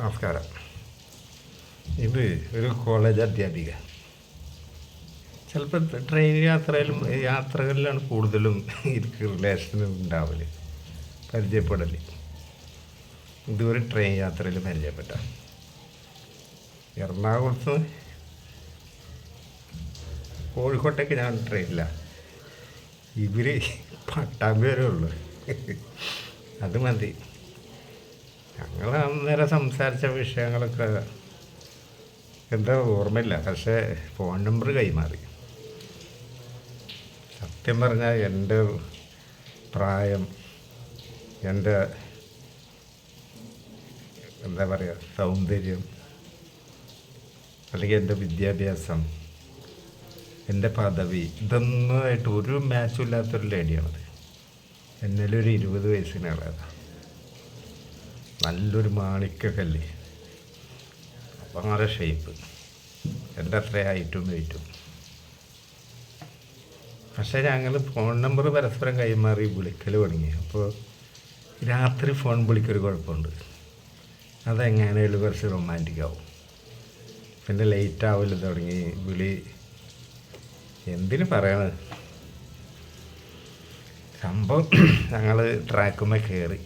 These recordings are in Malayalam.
നമസ്കാരം. ഇത് ഒരു കോളേജ് അധ്യാപിക. ചിലപ്പോൾ ട്രെയിൻ യാത്രയിലും യാത്രകളിലാണ് കൂടുതലും എനിക്ക് റിലേഷൻ ഉണ്ടാവൽ പരിചയപ്പെടൽ ഇതുവരെ ട്രെയിൻ യാത്രയിൽ പരിചയപ്പെട്ട. എറണാകുളത്ത് കോഴിക്കോട്ടേക്ക് ഞാൻ ട്രെയിനിലാണ് ഇവർ പട്ടാമ്പി ഉള്ളു. അത് മതി. ഞങ്ങൾ അന്നേരം സംസാരിച്ച വിഷയങ്ങളൊക്കെ എന്താ ഓർമ്മയില്ല. പക്ഷേ ഫോൺ നമ്പർ കൈമാറി. സത്യം പറഞ്ഞാൽ എന്റെ പ്രായം എന്റെ എന്താ പറയുക സൗന്ദര്യം അല്ലെങ്കിൽ എന്റെ വിദ്യാഭ്യാസം എന്റെ പദവി ഇതൊന്നുമായിട്ട് ഒരു മാച്ചും ഇല്ലാത്തൊരു ലേഡിയാണത് എന്നാലും ഒരു ഇരുപത് വയസ്സിനുള്ളതാണ് നല്ലൊരു മാണിക്കക്കല്ല്? വളരെ ഷേപ്പ് എന്റെ അത്ര ഹൈറ്റും വെയിറ്റും പക്ഷേ ഞങ്ങൾ ഫോൺ നമ്പർ പരസ്പരം കൈമാറി വിളിക്കൽ തുടങ്ങി. അപ്പോൾ രാത്രി ഫോൺ വിളിക്കൊരു കുഴപ്പമുണ്ട്. അതെങ്ങനെയുള്ള കുറച്ച് റൊമാന്റിക് ആവും. പിന്നെ ലേറ്റ് ആവില്ല തുടങ്ങി വിളി. എന്തിനു പറയണത് സംഭവം ഞങ്ങൾ ട്രാക്കുമ്മേ കയറി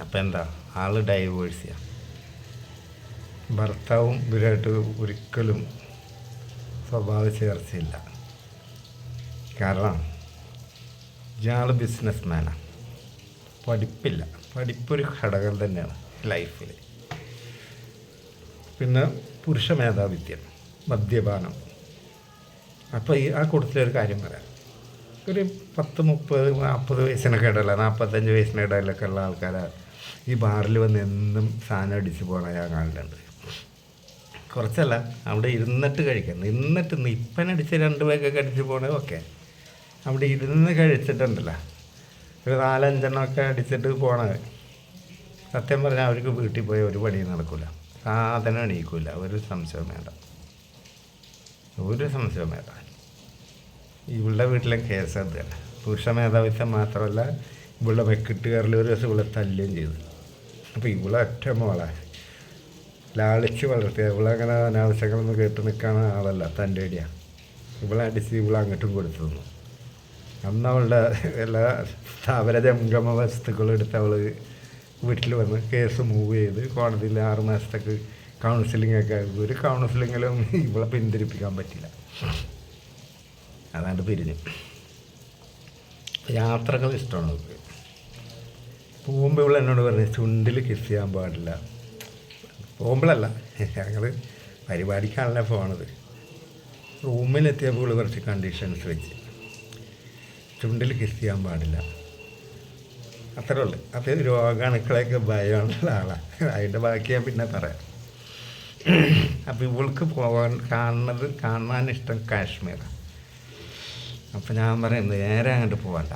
അപ്പം എന്താ? ആൾ ഡൈവേഴ്സ് ചെയ്യാം. ഭർത്താവും ഇവരായിട്ട് ഒരിക്കലും സ്വഭാവ ചേർച്ചയില്ല. കാരണം ഇയാൾ ബിസിനസ് മാനാണ് പഠിപ്പില്ല. പഠിപ്പൊരു ഘടകം തന്നെയാണ് ലൈഫിൽ പിന്നെ പുരുഷ മേധാവിത്യം മദ്യപാനം. അപ്പോൾ ഈ ആ കൂട്ടത്തിലൊരു കാര്യം പറയാം. ഒരു പത്ത് മുപ്പത് നാൽപ്പത് വയസ്സിനൊക്കെ ഇടയില്ല നാൽപ്പത്തഞ്ച് വയസ്സിന് ഇടയിലൊക്കെ ഉള്ള ആൾക്കാരാണ് ഈ ബാറിൽ വന്ന് എന്നും സാധനം അടിച്ച് പോകണ ഞാൻ കാണലുണ്ട്. കുറച്ചല്ല അവിടെ ഇരുന്നിട്ട് കഴിക്കാം. നിന്നിട്ട് നിപ്പനടിച്ച് രണ്ട് പേക്കൊക്കെ അടിച്ച് പോകണത് ഓക്കെ. അവിടെ ഇരുന്ന് കഴിച്ചിട്ടുണ്ടല്ലോ. ഒരു നാലഞ്ചെണ്ണമൊക്കെ അടിച്ചിട്ട് പോണത് സത്യം പറഞ്ഞാൽ അവർക്ക് വീട്ടിൽ പോയി ഒരു പണിയും നടക്കില്ല സാധനം എണീക്കില്ല ഒരു സംശയം വേണ്ട. ഒരു സംശയം വേണ്ട. ഇവളുടെ വീട്ടിലെ കേസ് അതാണ്. പുരുഷ മേധാവിത്വം മാത്രമല്ല ഇവളുടെ വെക്കിട്ടുകാരിൽ ഒരു ദിവസം ഇവളെ തല്ലുകയും ചെയ്തു. അപ്പോൾ ഇവളെ ഒറ്റ മോളെ. ലാളിച്ച് വളർത്തിയ ഇവളങ്ങനെ അനാവശ്യങ്ങളൊന്നും കേട്ട് നിൽക്കുന്ന ആളല്ല തന്റെ ഇടിയാണ് ഇവളെ അടിച്ച് ഇവളെ അങ്ങോട്ടും കൊടുത്തു. തന്നു അന്ന് അവളുടെ എല്ലാ സ്ഥാപന ജംഗമ വസ്തുക്കളും എടുത്ത് അവൾ വീട്ടിൽ വന്ന് കേസ് മൂവ് ചെയ്ത് കോടതിയിൽ ആറ് മാസത്തേക്ക് കൗൺസിലിംഗ് ഒക്കെ ഒരു കൗൺസിലിങ്ങിലും ഇവളെ പിന്തിരിപ്പിക്കാൻ പറ്റില്ല അതാണ്ട് പിരിഞ്ഞു. യാത്രകൾ ഇഷ്ടമാണ് അവർക്ക്. പോകുമ്പോൾ ഇവിടെ എന്നോട് പറഞ്ഞു ചുണ്ടിൽ കിസ് ചെയ്യാൻ പാടില്ല. പോകുമ്പോഴല്ല ഞങ്ങൾ പരിപാടിക്കാണല്ല പോണത്. റൂമിലെത്തിയപ്പോൾ കുറച്ച് കണ്ടീഷൻസ് വെച്ച്. ചുണ്ടിൽ കിസ് ചെയ്യാൻ പാടില്ല. അത്രേ ഉള്ളു. അത് രോഗാണുക്കളെയൊക്കെ ഭയമുള്ള ആളാണ് അതിന്റെ ബാക്കി ഞാൻ പിന്നെ പറയാം. അപ്പോൾ ഇവൾക്ക് പോകാൻ കാണുന്നത് കാണാൻ ഇഷ്ടം കാശ്മീരാണ് അപ്പം ഞാൻ പറയും നേരെ അങ്ങോട്ട് പോകണ്ട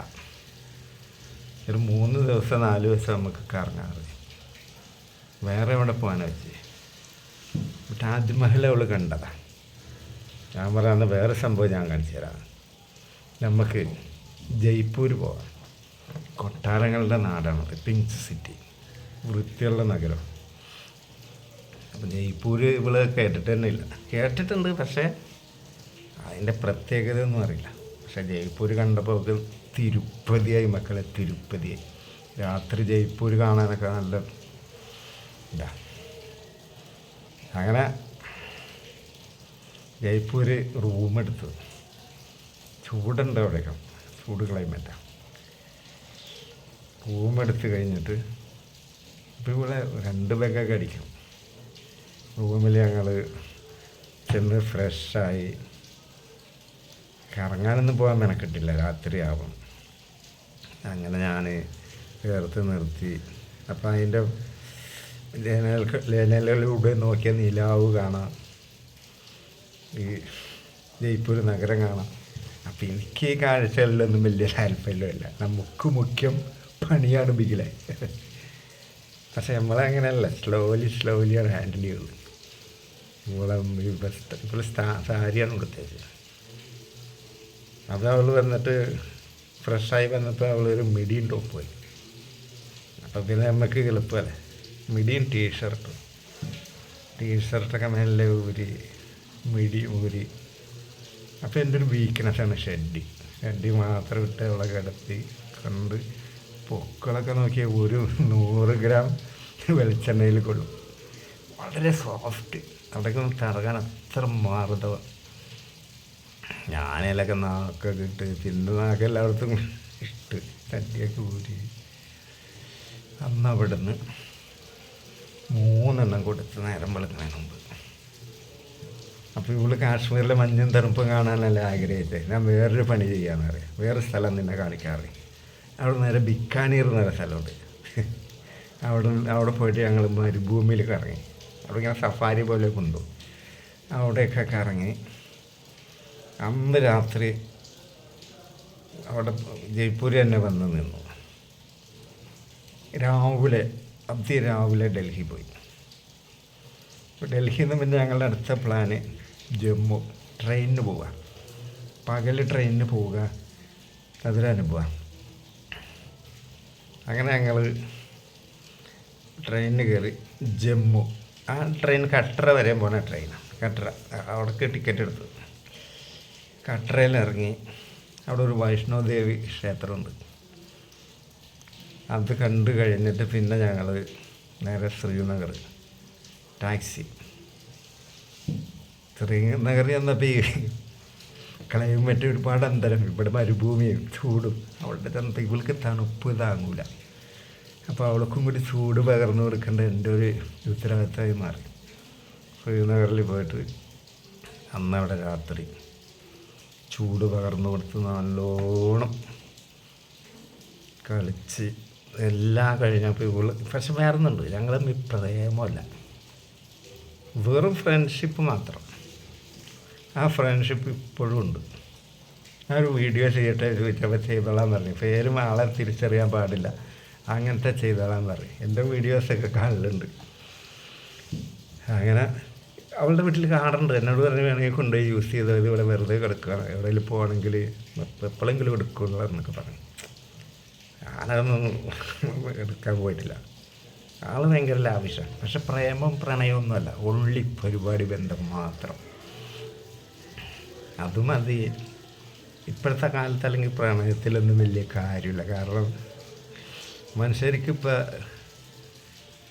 ഒരു മൂന്ന് ദിവസം നാല് ദിവസം നമുക്ക് കറങ്ങാറ് വേറെ എവിടെ പോകാനാ വെച്ച്? താജ്മഹൽ അവൾ കണ്ടതാ. ഞാൻ പറയാന്ന് വേറെ സംഭവം ഞാൻ കാണിച്ചു തരാം. നമുക്ക് ജയ്പൂർ പോകാം കൊട്ടാരങ്ങളുടെ നാടാണത് പിങ്ക് സിറ്റി. വൃത്തിയുള്ള നഗരം. അപ്പം ജയ്പൂർ ഇവൾ കേട്ടിട്ട് തന്നെ ഇല്ല. കേട്ടിട്ടുണ്ട് പക്ഷേ അതിന്റെ പ്രത്യേകത ഒന്നും അറിയില്ല. ജയ്പൂർ കണ്ടപ്പോൾ അവർക്ക് തിരുപ്പതിയായി മക്കളെ തിരുപ്പതിയായി. രാത്രി ജയ്പൂർ കാണാനൊക്കെ നല്ല അങ്ങനെ ജയ്പൂർ റൂമെടുത്തു. ചൂടുണ്ട് അവിടെയൊക്കെ. ചൂട് ക്ലൈമറ്റാണ് റൂമെടുത്ത് കഴിഞ്ഞിട്ട് ഇപ്പോൾ ഇവിടെ രണ്ട് ബാഗൊക്കെ അടിക്കും. റൂമിൽ ഞങ്ങൾ ചെന്ന് ഫ്രഷായി കറങ്ങാനൊന്നും പോകാൻ മെനക്കെട്ടില്ല. രാത്രിയാവും. അങ്ങനെ ഞാൻ ചേർത്ത് നിർത്തി. അപ്പം അതിന്റെ ലേനൽ ലേനലുകളിലൂടെ നോക്കിയ നിലാവ് കാണാം. ഈ ജയ്പൂർ നഗരം കാണാം. അപ്പം എനിക്ക് ഈ കാഴ്ചകളിലൊന്നും വലിയ താല്പര്യമില്ല. നമുക്ക് മുഖ്യം പണിയാണ് ബിഗിലായി പക്ഷെ നമ്മളങ്ങനെയല്ല സ്ലോലി സ്ലോലിയാണ് ഹാൻഡിൽ ചെയ്യുന്നത് ഇവിടെ ഇപ്പോൾ സാരിയാണ് കൊടുത്തത് അത് അവൾ വന്നിട്ട് ഫ്രഷായി വന്നപ്പോൾ അവൾ ഒരു മിഡിയും ടോപ്പ് പോയി അപ്പം പിന്നെ നമുക്ക് എളുപ്പമല്ലേ മിഡിയും ടീഷർട്ടും ടീഷർട്ടൊക്കെ നല്ല ഊരി മിഡി ഊരി. അപ്പോൾ എന്റെ ഒരു വീക്ക്നെസ്സാണ് ഷെഡി ഷെഡി മാത്രം ഇട്ട് അവളെ കിടത്തി കണ്ട് പൊക്കളൊക്കെ നോക്കിയാൽ ഒരു നൂറ് ഗ്രാം വെളിച്ചെണ്ണയിൽ കൊള്ളും. വളരെ സോഫ്റ്റ് അവിടേക്ക് തറകാൻ അത്ര മാറുതവ ഞാനതിലൊക്കെ നാക്കൊക്കെ ഇട്ട് പിന്നെ നാക്ക് എല്ലായിടത്തും ഇട്ട് തട്ടിയൊക്കെ ഊരി. അന്ന് അവിടുന്ന് മൂന്നെണ്ണം കൊടുത്ത് നേരം വെളുക്കുന്നതിന് മുമ്പ്. അപ്പോൾ ഇവൾ കാശ്മീരിലെ മഞ്ഞും തണുപ്പും കാണാനല്ല ആഗ്രഹിച്ചത് ഞാൻ വേറൊരു പണി ചെയ്യാമെന്നറിയാം വേറെ സ്ഥലം നിന്നെ കാണിക്കാറ് അവിടെ നേരെ ബിക്കാനീർ എന്ന് പറയുന്ന സ്ഥലമുണ്ട്. അവിടെ അവിടെ പോയിട്ട് ഞങ്ങൾ മരുഭൂമിയിൽ കറങ്ങി അവിടെ ഇങ്ങനെ സഫാരി പോലെ കൊണ്ടു. അവിടെയൊക്കെ കറങ്ങി. അന്ന് രാത്രി അവിടെ ജയ്പൂർ തന്നെ വന്ന് നിന്നു. രാവിലെ അതിരാവിലെ ഡൽഹി പോയി. ഡൽഹിയിൽ നിന്ന് പിന്നെ ഞങ്ങളുടെ അടുത്ത പ്ലാന് ജമ്മു. ട്രെയിനിന് പോവുക. പകൽ ട്രെയിനിന് പോവുക. അതൊരനുഭവം അങ്ങനെ ഞങ്ങൾ ട്രെയിനിന് കയറി ജമ്മു. ആ ട്രെയിൻ കട്ടറ വരെ പോണ ട്രെയിനാണ്. കട്ടറ. അവിടേക്ക് ടിക്കറ്റ് എടുത്തു. കട്ടറയിൽ ഇറങ്ങി അവിടെ ഒരു വൈഷ്ണോദേവി ക്ഷേത്രമുണ്ട്. അത് കണ്ടു കഴിഞ്ഞിട്ട് പിന്നെ ഞങ്ങൾ നേരെ ശ്രീനഗർ. ടാക്സി. ശ്രീനഗർ ചെന്നപ്പോൾ ഈ ക്ലൈമറ്റ് ഒരുപാട് അന്തരം ഇവിടെ മരുഭൂമിയും ചൂടും. അവളുടെ തണുപ്പ് ഇവൾക്ക് തണുപ്പ് താങ്ങൂല. അപ്പോൾ അവൾക്കും കൂടി ചൂട് പകർന്നു കൊടുക്കേണ്ട എന്റെ ഒരു ഉത്തരവാദിത്തമായി മാറി. ശ്രീനഗറിൽ പോയിട്ട് അന്നവിടെ രാത്രി ചൂട് പകർന്നു കൊടുത്ത് നല്ലോണം കളിച്ച് എല്ലാം കഴിഞ്ഞപ്പോൾ ഇവൾ പക്ഷെ വേറൊന്നുണ്ട് ഞങ്ങൾ പ്രേമല്ല വെറും ഫ്രണ്ട്ഷിപ്പ് മാത്രം. ആ ഫ്രണ്ട്ഷിപ്പ് ഇപ്പോഴും ഉണ്ട്. ഞാൻ ഒരു വീഡിയോ ചെയ്യട്ടെ ചോദിച്ചപ്പോൾ ചെയ്തോളാൻ പറഞ്ഞു. പേരും ആളെ തിരിച്ചറിയാൻ പാടില്ല. അങ്ങനത്തെ ചെയ്തോളാൻ പറയും എന്റെ വീഡിയോസൊക്കെ കാണലുണ്ട്. അങ്ങനെ അവളുടെ വീട്ടിൽ കാറുണ്ട് എന്നോട് പറഞ്ഞ് വേണമെങ്കിൽ കൊണ്ടുപോയി യൂസ് ചെയ്തത് ഇവിടെ വെറുതെ കിടക്കുകയാണ് എവിടെയെങ്കിലും പോകണമെങ്കിൽ എപ്പോഴെങ്കിലും എടുക്കുള്ളൂ എന്നൊക്കെ പറഞ്ഞു. ഞാനതൊന്നും എടുക്കാൻ പോയിട്ടില്ല. ആൾ ഭയങ്കര ലാവിഷാണ്. പക്ഷെ പ്രേമം പ്രണയമൊന്നുമല്ല ഉള്ളി പരിപാടി ബന്ധം മാത്രം. അത് മതി. ഇപ്പോഴത്തെ കാലത്ത് അല്ലെങ്കിൽ പ്രണയത്തിലൊന്നും വലിയ കാര്യമില്ല. കാരണം മനുഷ്യർക്കിപ്പോൾ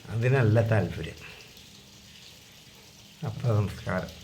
അതിനല്ല താല്പര്യം. അപ്പോൾ നമസ്കാരം.